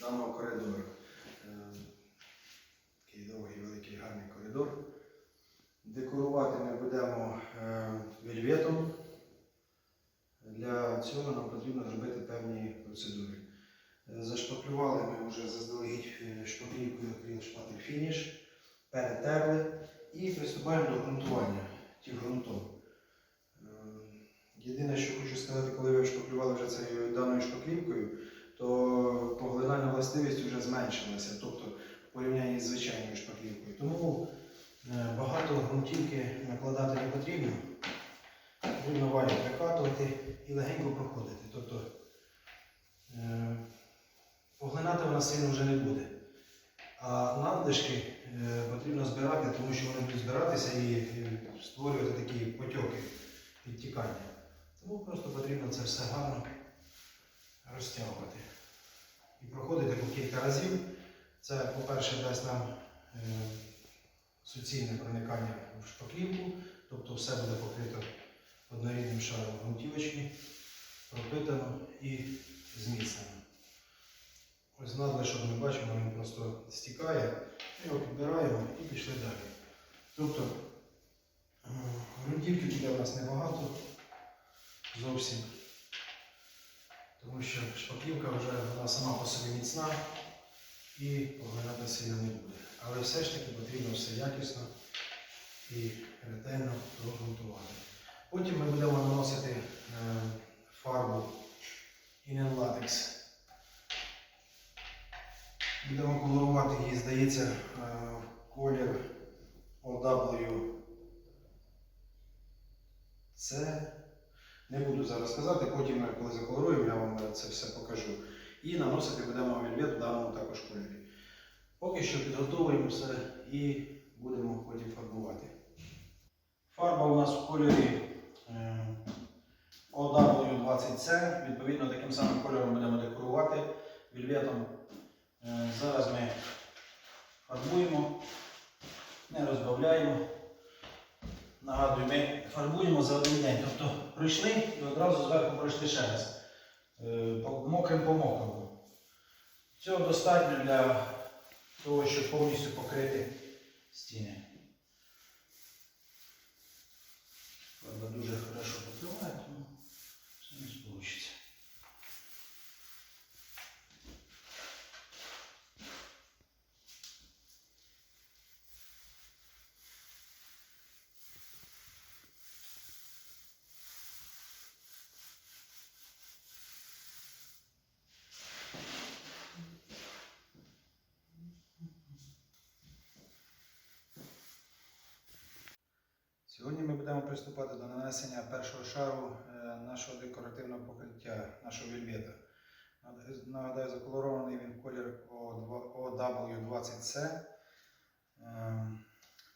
даного коридору. Е, Такий довгий, великий, гарний коридор. Декорувати ми будемо е, вельветом. Для цього нам потрібно зробити певні процедури. Е, Зашпаклювали ми вже заздалегідь шпаклівкою акрил шпатель фініш, перетерли і приступаємо до ґрунтування тих ґрунтом. Єдине, що хочу сказати, коли ви шпаклювали вже цією даною шпаклівкою, то поглинальна властивість вже зменшилася, тобто в порівнянні з звичайною шпаклівкою. Тому е, багато ґрунтівки накладати не потрібно. Потрібно валю прикатувати і легенько проходити. Тобто е, поглинати вона сильно вже не буде. А надлишки е, потрібно збирати, тому що вони будуть збиратися і створювати такі потьоки підтікання. Тому просто потрібно це все гарно розтягувати. І проходити по кілька разів. Це, по-перше, дасть нам е, суцільне проникання в шпаклівку, тобто все буде покрито однорідним шаром ґрунтівочки, пропитано і зміцнено. Ось надлишок ми бачимо, він просто стікає, ми його підбираємо і пішли далі. Тобто е, ґрунтівки буде у нас небагато зовсім, тому що шпаклівка вже вона сама по собі міцна і поглинати сильно не буде. Але все ж таки потрібно все якісно і ретельно прогрунтувати. Потім ми будемо наносити е, фарбу Inен Latex. Будемо колорувати її, здається, е, в колір OW. Це не буду зараз казати, потім, коли заколоруємо, я вам це все покажу. І наносити будемо вельвет в даному також кольорі. Поки що підготовуємо все і будемо потім фарбувати. Фарба у нас в кольорі е, OW20C. Відповідно, таким самим кольором будемо декорувати вельветом. Е, Зараз ми фарбуємо, не розбавляємо. Нагадую, ми фарбуємо за один день. Тобто пройшли і одразу зверху пройшли ще раз. Е, Мокрим по мокрому. Цього достатньо для того, щоб повністю покрити стіни. Фарба дуже хорошо покриває, тому все не вийде. Сьогодні ми будемо приступати до нанесення першого шару е, нашого декоративного покриття, нашого вельвета. Нагадаю- заколорований він колір OW20C. Ем,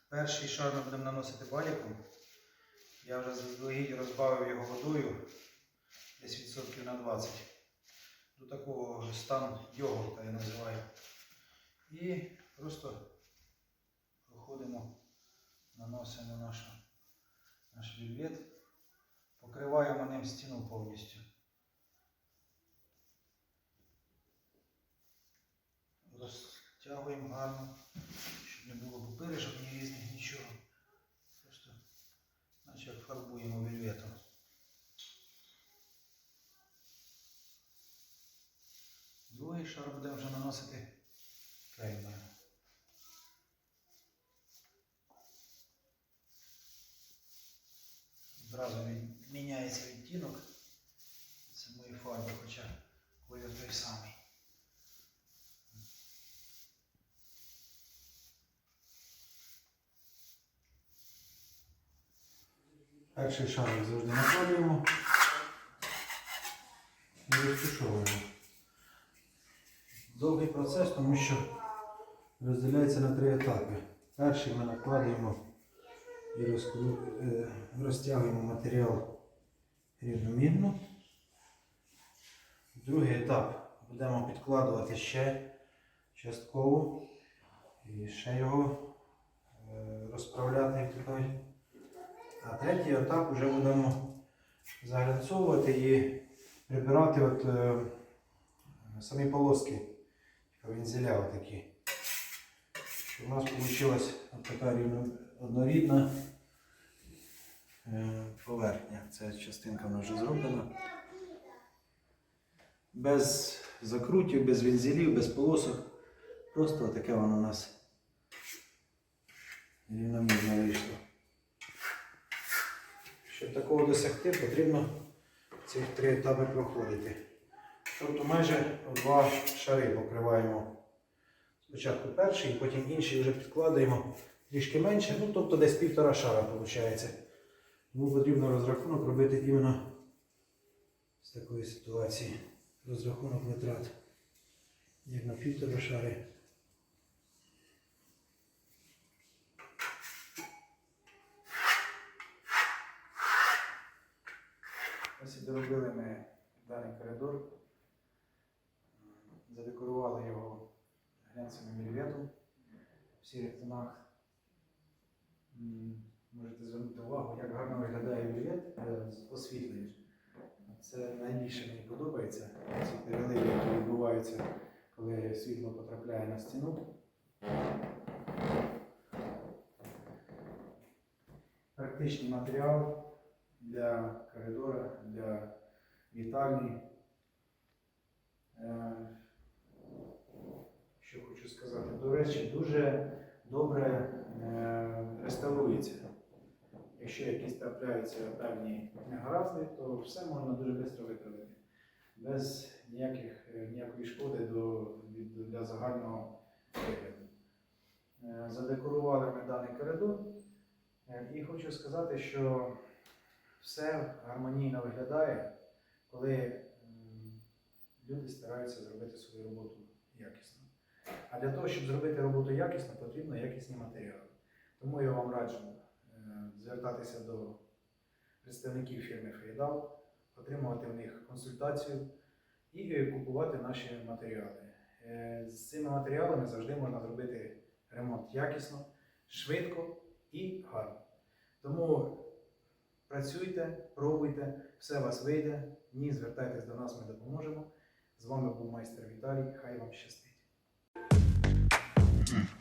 Перший шар ми будемо наносити валіком. Я вже заздалегідь розбавив його водою десь відсотків на 20. До такого стану йогурта я називаю. І просто проходимо, наносимо наш, наш вельвет, покриваємо ним стіну повністю. Розтягуємо гарно, щоб не було пупиришок ні різних, нічого. Просто наче фарбуємо вельветом. Другий шар будемо вже наносити Він міняється відтінок самої фарби, хоча колір той самий. Перший шарик завжди накладуємо і розтушовуємо. Довгий процес, тому що розділяється на три етапи. Перший ми накладуємо і е, розтягуємо матеріал рівномірно. Другий етап будемо підкладувати ще частково і ще його е, розправляти. А третій етап вже будемо заглянцовувати і прибирати от, е, самі полоски, вензеля отакі. Щоб у нас вийшла така рівно- однорідна е, поверхня. Ця частинка вона вже зроблена. Без закрутів, без вензелів, без полосок. Просто таке воно у нас рівномірно вийшло. Щоб такого досягти, потрібно ці три етапи проходити. Тобто майже два шари покриваємо. Спочатку перший, потім інший вже підкладаємо трішки менше, ну тобто десь півтора шара виходить. Тому потрібно розрахунок робити іменно з такої ситуації. Розрахунок витрат. Як на півтора шари. Ось і доробили ми даний коридор. Задекорували його глянцевим мільветом в сірих тонах. Можете звернути увагу, як гарно виглядає е, з освітленням. Це найбільше мені подобається. Ці переливи, які відбуваються, коли світло потрапляє на стіну. Практичний матеріал для коридора, для вітальні. Е, Що хочу сказати, до речі, дуже добре е, реставрується. Якщо якісь трапляються певні негаразди, то все можна дуже швидко виправити. Без ніяких, е, ніякої шкоди до, від, для загального вигляду. Е, Задекорували ми даний коридор. І хочу сказати, що все гармонійно виглядає, коли люди стараються зробити свою роботу якісно. А для того, щоб зробити роботу якісно, потрібно якісні матеріали. Тому я вам раджу е, звертатися до представників фірми Фейдал, отримувати в них консультацію і купувати наші матеріали. Е, З цими матеріалами завжди можна зробити ремонт якісно, швидко і гарно. Тому працюйте, пробуйте, все у вас вийде. Ні, звертайтесь до нас, ми допоможемо. З вами був майстер Віталій. Хай вам щастить. Mm.